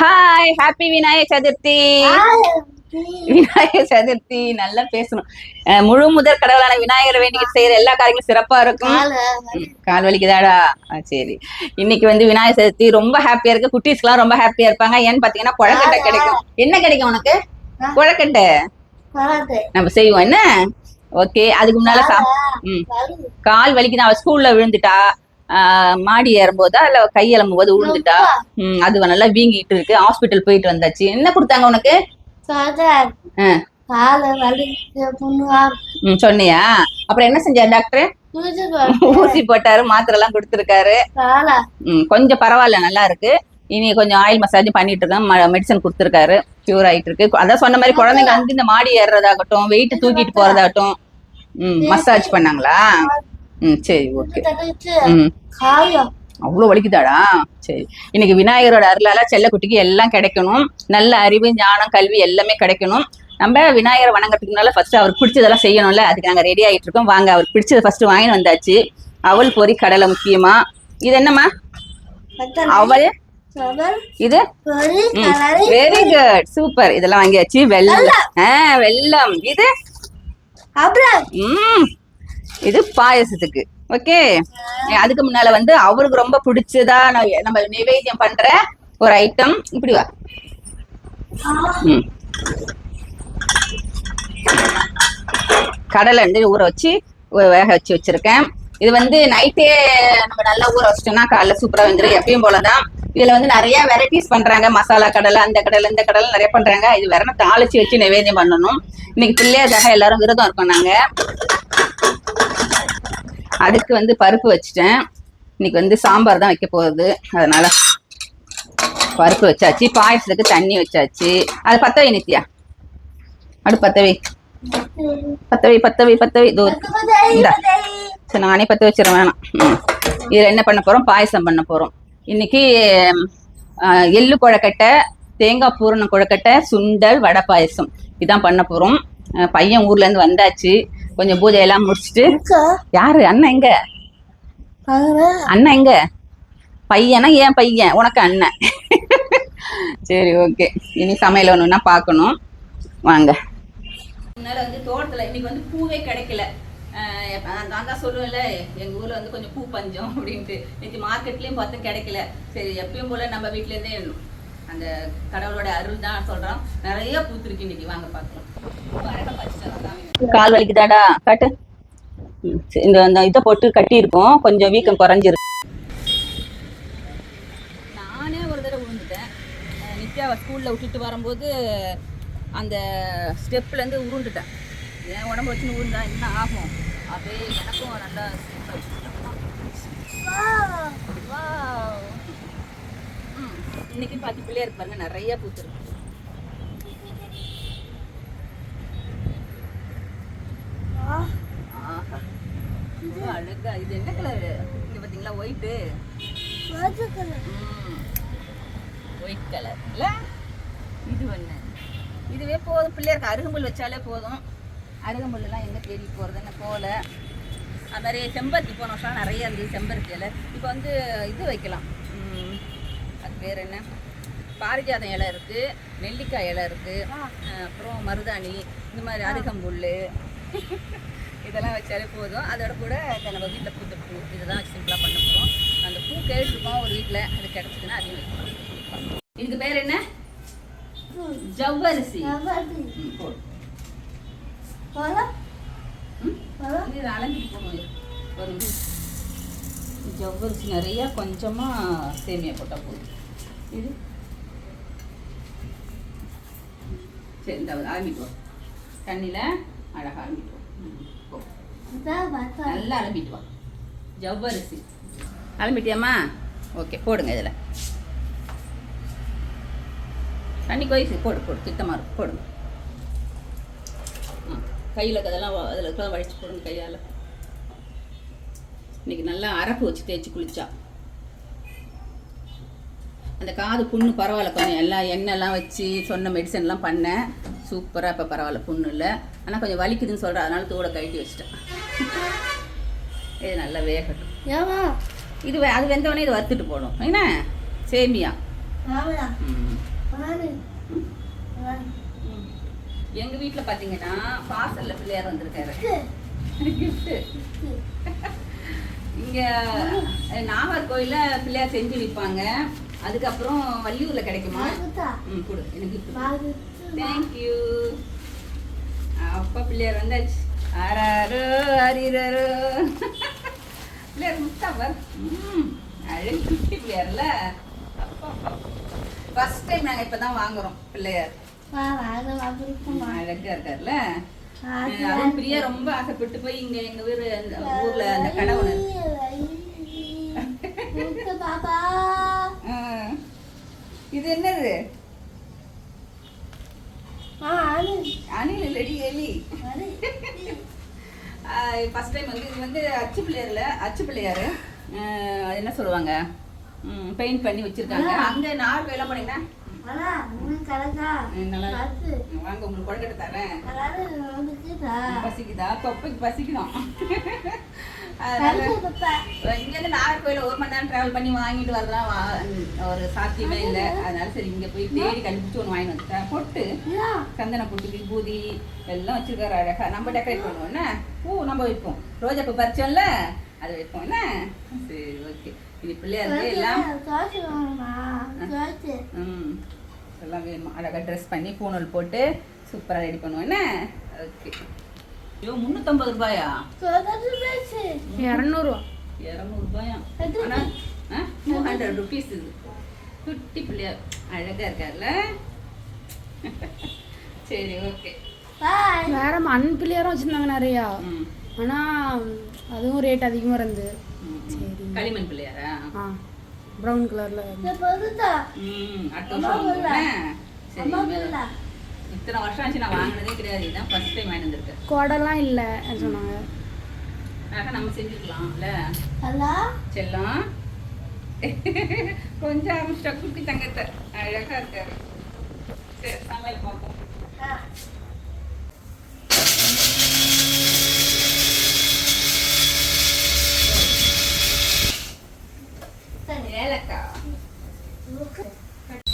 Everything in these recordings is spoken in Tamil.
ஹாய் ஹாப்பி விநாயகர் சதுர்த்தி விநாயகர் சதுர்த்தி நல்லா பேசணும். முழு முதற் கடவுளான விநாயகர் வேண்டிக்கிட்டு செய்யற எல்லா காரியங்களும் சிறப்பா இருக்கும். கால் வலிக்குதாடா? சரி. இன்னைக்கு வந்து விநாயகர் சதுர்த்தி ரொம்ப ஹாப்பியா இருக்கு. குட்டீஸ்க்குலாம் ரொம்ப ஹாப்பியா இருப்பாங்க. ஏன்னு பாத்தீங்கன்னா கொழக்கட்டை கிடைக்கும். என்ன கிடைக்கும் உனக்கு? கொழக்கட்டை நம்ம செய்வோம். என்ன? ஓகே அதுக்கு முன்னால கால் வலிக்குது? அவ ஸ்கூல்ல விழுந்துட்டா. மாடி ஏறும்போதா இல்ல கை எலும்பும் போது விழுந்துட்டா ம் அது நல்லா வீங்கிட்டு இருக்கு. ஹாஸ்பிட்டல் போயிட்டு வந்தாச்சு. என்ன கொடுத்தாங்க உனக்கு? சொன்னியா? அப்புறம் என்ன செஞ்சார் டாக்டர்? ஊசி போட்டாரு. மாத்திரை எல்லாம் கொடுத்துருக்காரு. கொஞ்சம் பரவாயில்ல நல்லா இருக்கு. இனி கொஞ்சம் ஆயில் மசாஜ் பண்ணிட்டு இருக்கேன் மெடிசன் கொடுத்துருக்காரு. கியூர் ஆயிட்டு இருக்கு. அதான் சொன்ன மாதிரி குழந்தைங்க வந்து இந்த மாடி ஏறுறதாகட்டும் வெயிட் தூக்கிட்டு போறதாகட்டும். மசாஜ் பண்ணாங்களா? ம் சரி ஓகே. ம். அவ்வளோ வலிக்குதாடா? சரி. இன்னைக்கு விநாயகரோட அருளால செல்லக்குட்டிக்கு எல்லாம் கிடைக்கணும். நல்ல அறிவு ஞானம் கல்வி எல்லாமே கிடைக்கணும். நம்ம விநாயகரை வணங்கறதுக்கு முன்னால ஃபர்ஸ்ட் அவருக்கு பிடிச்சதெல்லாம் செய்யணும்ல? அதுக்கு நாங்கள் ரெடி ஆயிட்டு இருக்கோம். வாங்க அவருக்கு பிடிச்சதை ஃபர்ஸ்ட் வாங்கி வந்தாச்சு. அவல் பொரி கடலை முக்கியமா. இது என்னம்மா? அவல் இது? வெரி குட் சூப்பர் இதெல்லாம் வாங்கியாச்சு. வெல்லம். ஆ வெல்லம். இது? ம். இது பாயசத்துக்கு. ஓகே அதுக்கு முன்னால வந்து அவருக்கு ரொம்ப பிடிச்சதா நம்ம நிவேத்தியம் பண்ற ஒரு ஐட்டம் இப்படி வா. கடலை வந்து ஊற வச்சு வேக வச்சு வச்சிருக்கேன். இது வந்து நைட்டே நம்ம நல்லா ஊற வச்சிட்டோம்னா காலைல சூப்பரா வந்துடும் எப்பயும் போலதான். இதுல வந்து நிறைய வெரைட்டிஸ் பண்றாங்க. மசாலா கடலை அந்த கடலை இந்த கடலை நிறைய பண்றாங்க. இது வேற தாளிச்சு வச்சு நிவேத்தியம் பண்ணணும். இன்னைக்கு பிள்ளையார்தாக எல்லாரும் விரதம் இருக்கோம் நாங்க. அதுக்கு வந்து பருப்பு வச்சுட்டேன். இன்னைக்கு வந்து சாம்பார் தான் வைக்க போகுது அதனால பருப்பு வச்சாச்சு. பாயசத்துக்கு தண்ணி வச்சாச்சு. அது பத்தவை நித்யா? அடு பத்த வை பத்தவை பத்தவை. பத்த பத்த இந்தா. சரி நானே பத்து வச்சிட வேணாம். இதில் இதுல என்ன பண்ண போறோம்? பாயசம் பண்ண போறோம். இன்னைக்கு எள்ளு குழக்கட்டை தேங்காய் பூரண குழக்கட்டை சுண்டல் வடை பாயசம். இதான் பண்ண போறோம். பையன் ஊர்ல இருந்து வந்தாச்சு. கொஞ்சம் பூஜை எல்லாம் முடிச்சிட்டு யாரு? அண்ணன் எங்க? அண்ணன் எங்க? பையனா? ஏன் பையன்? உனக்கு அண்ணன். சரி ஓகே. இனி சமையல் ஒன்றுனா பார்க்கணும். வாங்க. முன்னால வந்து தோட்டத்தில் இன்னைக்கு வந்து பூவே கிடைக்கல. நான் நான் தான் சொல்லுவேன்ல எங்கள் ஊரில் வந்து கொஞ்சம் பூ பஞ்சம் அப்படின்ட்டு. இன்னைக்கு மார்க்கெட்லேயும் பார்த்து கிடைக்கல. சரி எப்பயும் போல் நம்ம வீட்டிலேருந்தே அந்த கடவுளோட அருள் தான் சொல்கிறோம் நிறைய பூத்துருக்கு இன்னைக்கு. வாங்க பார்க்கலாம். கால் வலிக்குதாடா? காட்டு. இந்த இந்த இதை போட்டு கட்டியிருக்கோம். கொஞ்சம் வீக்கம் குறைஞ்சிருக்கு நானே ஒரு தடவை விழுந்துட்டேன் நித்யாவை ஸ்கூலில் விட்டுட்டு வரும்போது அந்த ஸ்டெப்லேருந்து உருண்டுட்டேன். என் உடம்பு வச்சு உருண்டா என்ன ஆகும்? அப்படியே எனக்கும் நல்லா இன்னைக்கு பார்த்து பிள்ளையார் பாருங்க நிறைய பூத்துருக்கு ஆஹா. அழகா இது என்ன கலரு இங்க பாத்தீங்களா ஒயிட்டு ஒயிட் கலர் இல்ல? இது ஒண்ணு. இதுவே போதும் பிள்ளையருக்கு அருகம்புல் வச்சாலே போதும். அருகம்புல் எல்லாம் எங்க தேடி போறதுன்னு போல அது மாதிரி செம்பருத்தி போன வருஷம் நிறைய இருந்தது செம்பருத்தி இலை. இப்போ வந்து இது வைக்கலாம். பேர் என்ன? பாரிஜாதம் இலை இருக்கு நெல்லிக்காய் இலை இருக்கு அஹ் அப்புறம் மருதாணி இந்த மாதிரி அருகம்புல் இதெல்லாம் வச்சாலே போதும். அதோட கூட நம்ம வீட்டில் பூத்த பூ இதுதான் சிம்பிளாக பண்ண போகிறோம் அந்த பூ கேட்டிருக்கோம் ஒரு வீட்டில் அது கிடச்சிதுன்னா அதையும் வைக்கலாம் இதுக்கு பேர் என்ன? ஜவ்வரிசி? இது போகணும் ஒரு. ஜவ்வரிசி நிறைய கொஞ்சமாக சேமியா போட்டால் போதும். இது? சரி இந்த ஆரம்பிட்டு தண்ணியில் அழகாக ஆரம்பிட்டு போ. நல்லா அலம்பிட்டு வா. ஜவ்வரிசி. அலம்பிட்டியாம்மா? ஓகே போடுங்க இதில். தண்ணி கொய்சி போடு போடு. திட்டமாக இருக்கும் போடுங்க. ஆ கையில் அதெல்லாம் அதில் இருக்கிறத வழிச்சு போடுங்க கையால். இன்னைக்கு நல்லா அரப்பு வச்சு தேய்ச்சி குளிச்சா. அந்த காது புண்ணு பரவாயில்ல கொஞ்சம். எல்லாம் எண்ணெய்லாம் வச்சு சொன்ன மெடிசன்லாம் பண்ணேன். சூப்பராக இப்போ பரவாயில்ல புண்ணு இல்லை. ஆனால் கொஞ்சம் வலிக்குதுன்னு சொல்கிறேன் அதனால தூளை கழட்டி வச்சிட்டேன். இது நல்லா வேகட்டும். இது வே- அது வெந்தவொடனே இது வறுத்துட்டு போடும் என்ன? சேமியா. எங்க வீட்ல பாத்தீங்கன்னா வாசல்ல பிள்ளையார் வந்திருக்காரு. கிஃப்ட் இங்க நாகர்கோயில்ல பிள்ளையார் செஞ்சு விற்பாங்க அதுக்கப்புறம் வள்ளியூர்ல கிடைக்குமா? ம் கொடு. எனக்கு தேங்க்யூ அப்பா பிள்ளையார் வந்தாச்சு. ஆறாரோ அரிரரோ. பிள்ளையார் முத்தாவர். ம் அழகு குட்டி பிள்ளையார்ல. ஃபர்ஸ்ட் டைம் நாங்க இப்பதான் வாங்குறோம் பிள்ளையார். அழகா இருக்கார்ல. அதுவும் பிரியா ரொம்ப ஆசைப்பட்டு போய் இங்க எங்க ஊரு அந்த ஊர்ல அந்த கடவுள் பாப்பா. இது என்னது? அணில் இல்லடி எலி. ஃபர்ஸ்ட் டைம் வந்து இது வந்து அச்சு பிள்ளையார்ல அச்சு பிள்ளையாரு. என்ன சொல்லுவாங்க? பெயிண்ட் பண்ணி வச்சிருக்காங்க. அங்க நார் வேலை பண்ணீங்கன்னா வாங்க உங்களுக்கு கொழக்கட்டை தரேன் பசிக்குதா? தொப்பைக்கு பசிக்குதான் அதனால இங்க இருந்து நாகர்கோயில ஒரு மணி நேரம் டிராவல் பண்ணி வாங்கிட்டு வரலாம் ஒரு சாத்தியமே இல்லை. அதனால சரி இங்க போய் தேடி கண்டுபிடிச்சு ஒன்று வாங்கிட்டு வந்துட்டேன். பொட்டு சந்தன பொட்டு விபூதி எல்லாம் வச்சிருக்காரு அழகா. நம்ம டெக்கரேட் பண்ணுவோம். என்ன? பூ நம்ம வைப்போம். ரோஜா பூ பறிச்சோம்ல அதை வைப்போம். என்ன? சரி ஓகே இது பிள்ளையாருக்கு எல்லாம் ம். எல்லாம் வேணுமா? அழகா ட்ரெஸ் பண்ணி பூணூல் போட்டு சூப்பரா ரெடி பண்ணுவோம். என்ன? ஓகே ஐயோ முந்நூற்றம்பது ரூபாயா? இரநூறுவா. இரநூறுபாயா? ஆனால் டூ ஹண்ட்ரட் ருபீஸ் இது. குட்டி பிள்ளையார் அழகா இருக்கார்ல. சரி ஓகே வேற மண் பிள்ளையாரும் வச்சிருந்தாங்க நிறையா. ஆனா அதுவும் ரேட் அதிகமா இருந்து ம். சரி. களிமண் பிள்ளையாரா? ஆ ப்ரௌன் கலர்ல அடுத்த வருஷம். சரி இத்தனை வருஷம் ஆச்சு நான் வாங்கினதே கிடையாது. இதான் ஃபர்ஸ்ட் டைம் வாங்கி வந்திருக்கேன். கொடைலாம் இல்ல சொன்னாங்க? அழகா நம்ம செஞ்சுக்கலாம்ல? செல்லம்? கொஞ்சம் ஆரம்பிச்சிட்டா குட்டி தங்கத்தை. அழகா இருக்காரு. சரி சமையல் பார்ப்போம்.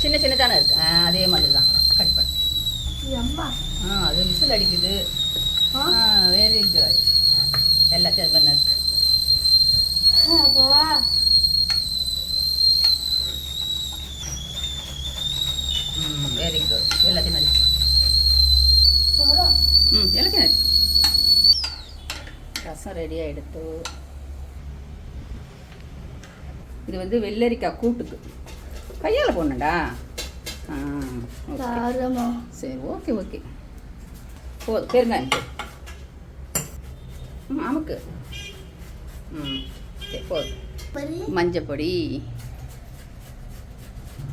சின்ன சின்னதானே இருக்கு. அதே மாதிரி தான் கட் பண்ணு. ஆ அது விசில் அடிக்குது. வெரி குட் எல்லாத்தையும் அது மாதிரி இருக்கு வெரி குட் எல்லாத்தையும் போறோம். ம் எல்லாத்தையும் இருக்கு ரசம் ரெடி ஆகிடுத்து இது வந்து வெள்ளரிக்காய் கூட்டுக்கு. கையால் போடணுண்டா தாரமா சரி ஓகே ஓகே போதும். பெருங்காயம் ம் அமுக்கு. ம் சரி போதும். மஞ்சப்பொடி.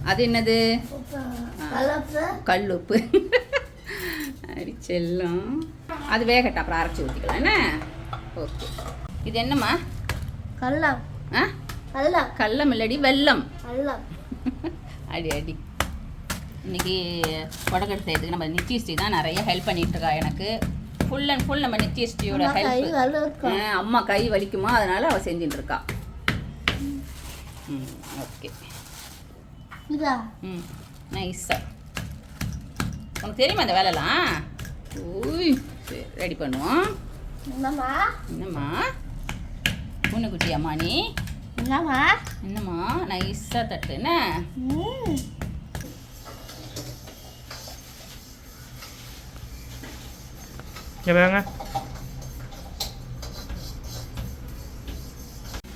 அது என்னது? கல் உப்பு அடி செல்லம். அது வேகட்டும் அப்புறம் அரைச்சி ஊற்றிக்கலாம் என்ன? ஓகே இது என்னம்மா? கல்லம். ஆ? கல்லம். கல்லம் இல்லடி வெல்லம். அடி அடி. இன்னைக்கு கொடக்கடை செய்யறதுக்கு நம்ம நித்தியஸ்ரீ தான் நிறைய ஹெல்ப் பண்ணிட்டு இருக்கா எனக்கு ஃபுல் அண்ட் ஃபுல் நம்ம கை ஹெல்ப் அம்மா கை வலிக்குமா? அதனால அவள் செஞ்சுட்டு இருக்கா ம் ஓகே. ம் நைஸா உனக்கு தெரியுமா அந்த வேலைலாம்? ஊய் சரி ரெடி பண்ணுவோம். என்னம்மா? என்னம்மா? பூனைக்குட்டி அம்மா நீ? என்னம்மா? என்னம்மா? நைஸாக தட்டு என்ன?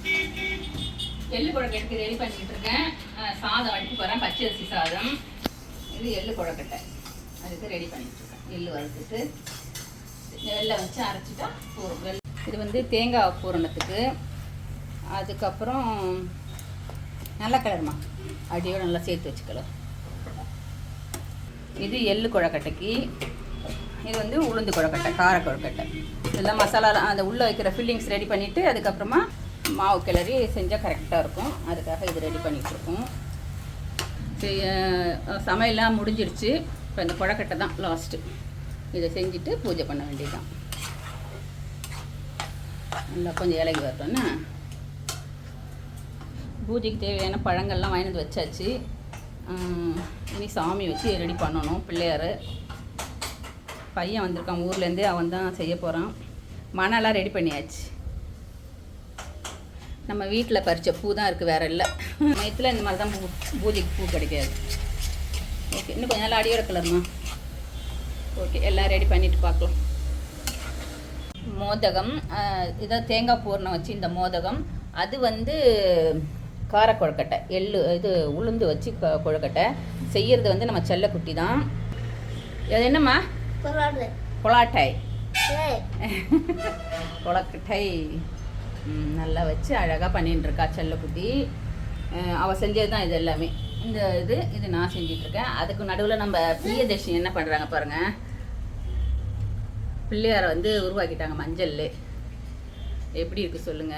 ம் எள்ளு குழக்கட்டுக்கு ரெடி பண்ணிக்கிட்டு இருக்கேன் சாதம் வடிச்சு போகிறேன் பச்சரிசி சாதம். இது எள்ளு குழக்கட்டை அதுக்கு ரெடி பண்ணிட்டு இருக்கேன் எள்ளு வறுத்துட்டு வெள்ளை வச்சு அரைச்சிட்டா பூரம் இது வந்து தேங்காய் பூரணத்துக்கு அதுக்கப்புறம் நல்ல கலர்மா அடியோடு நல்லா சேர்த்து வச்சுக்கலாம். இது எள்ளு குழக்கட்டைக்கு இது வந்து உளுந்து கொழக்கட்டை கார கொழக்கட்டை. இதெல்லாம் மசாலா அந்த உள்ளே வைக்கிற ஃபில்லிங்ஸ் ரெடி பண்ணிவிட்டு அதுக்கப்புறமா மாவு கிளறி செஞ்சால் கரெக்டாக இருக்கும். அதுக்காக இது ரெடி பண்ணிகிட்ருக்கோம் சமையல்லாம் முடிஞ்சிருச்சு. இப்போ இந்த கொழக்கட்டை தான் லாஸ்ட்டு இதை செஞ்சுட்டு பூஜை பண்ண வேண்டியதுதான். நல்லா கொஞ்சம் இலகி வரட்டும்னா. பூஜைக்கு தேவையான பழங்கள்லாம் வாங்கிட்டு வந்து வச்சாச்சு இனி சாமி வச்சு ரெடி பண்ணணும் பிள்ளையார். பையன் வந்திருக்கான் ஊர்லேருந்து அவன் தான் செய்ய போகிறான் மணலாம் ரெடி பண்ணியாச்சு. நம்ம வீட்டில் பறித்த பூ தான் இருக்குது வேற இல்லை. மயத்தில் இந்த மாதிரி தான் பூ பூஜைக்கு பூ கிடைக்காது. ஓகே இன்னும் கொஞ்ச நாள் அடியோட கலர்மா ஓகே எல்லாம் ரெடி பண்ணிட்டு பார்க்கலாம் மோதகம் இதை தேங்காய் பூர்ணம் வச்சு இந்த மோதகம். அது வந்து கார கொழுக்கட்டை எள்ளு இது உளுந்து வச்சு கொ- கொழுக்கட்டை. செய்கிறது வந்து நம்ம செல்லக்குட்டி தான். அது என்னம்மா? ஏய். கொலக்கட்டை. நல்லா வச்சு அழகாக பண்ணிட்டு இருக்கா செல்லக்குட்டி அஹ், அவ செஞ்சது தான் இது எல்லாமே. இந்த இது இது நான் செஞ்சிட்டு இருக்கேன் அதுக்கு நடுவில் நம்ம பிரியதர்ஷினி என்ன பண்ணுறாங்க பாருங்க. பிள்ளையாரை வந்து உருவாக்கிட்டாங்க மஞ்சள்ல. எப்படி இருக்கு சொல்லுங்க.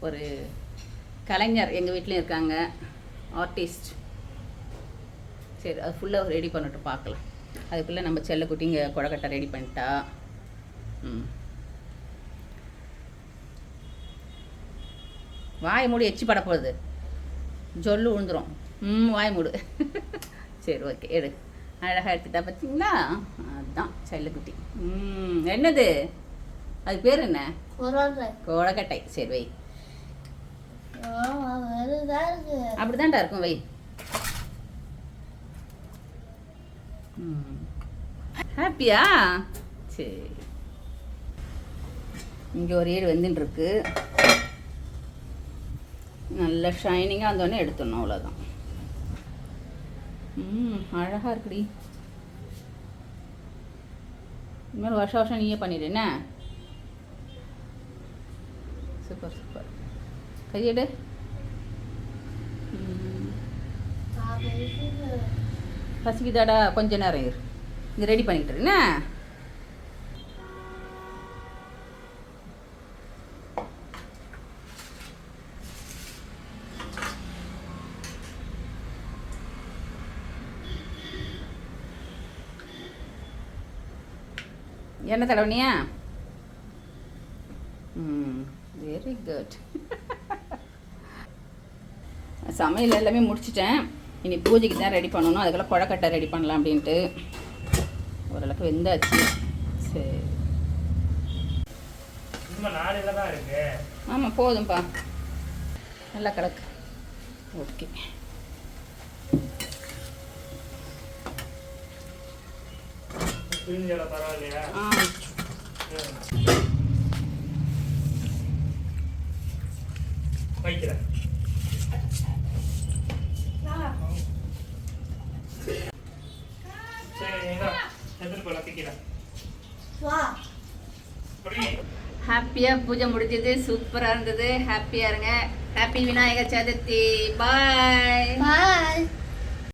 ஒரு கலைஞர் எங்கள் வீட்லேயும் இருக்காங்க. ஆர்டிஸ்ட். சரி அது ஃபுல்லாக ரெடி பண்ணிட்டு பார்க்கலாம். அதுக்குள்ளே நம்ம செல்லக்குட்டிங்க கொழக்கட்டை ரெடி பண்ணிட்டா. ம். வாய் மூடி எச்சி பட போகுது. ஜொல்லு விழுந்துரும் ம் வாய் மூடு. சரி ஓகே எடு. அழகாக எடுத்துட்டா பார்த்தீங்களா அதுதான் செல்லக்குட்டி ம் என்னது? அது பேர் என்ன? கொழக்கட்டை சரி வை. அப்படிதான்டா இருக்கும் வை. ஹாப்பியா சரி. இங்கே ஒரு ஏடு வந்துட்டுருக்கு நல்ல ஷைனிங்காக வந்தோடனே எடுத்துடணும் அவ்வளோதான் ம் அழகாக இருக்குடி. இனிமேல் வருஷம் வருஷம் நீயே பண்ணிடு என்ன? சூப்பர் சூப்பர் கையெடு. ம். பசிக்குதாடா கொஞ்ச நேரம் இரு. இது ரெடி பண்ணிக்கிட்டு என்ன? என்ன தலைவனியா ம் வெரி குட் சமையல் எல்லாமே முடிச்சிட்டேன். இனி பூஜைக்கு தான் ரெடி பண்ணணும். அதுக்கெல்லாம் குழக்கட்டை ரெடி பண்ணலாம் அப்படின்ட்டு. ஓரளவுக்கு வெந்தாச்சு. சரி. ஆமாம் போதும்ப்பா நல்லா கிடக்கு ஓகே. ஆ வைக்கிறேன் சரி இதோ எடுத்துட்டு போலாம் திக்கிறேன் வா அப்படி ஹாப்பியாக பூஜை முடிஞ்சது சூப்பராக இருந்தது. ஹாப்பியாக இருங்க. Happy Vinayagar Chaturthi. Bye bye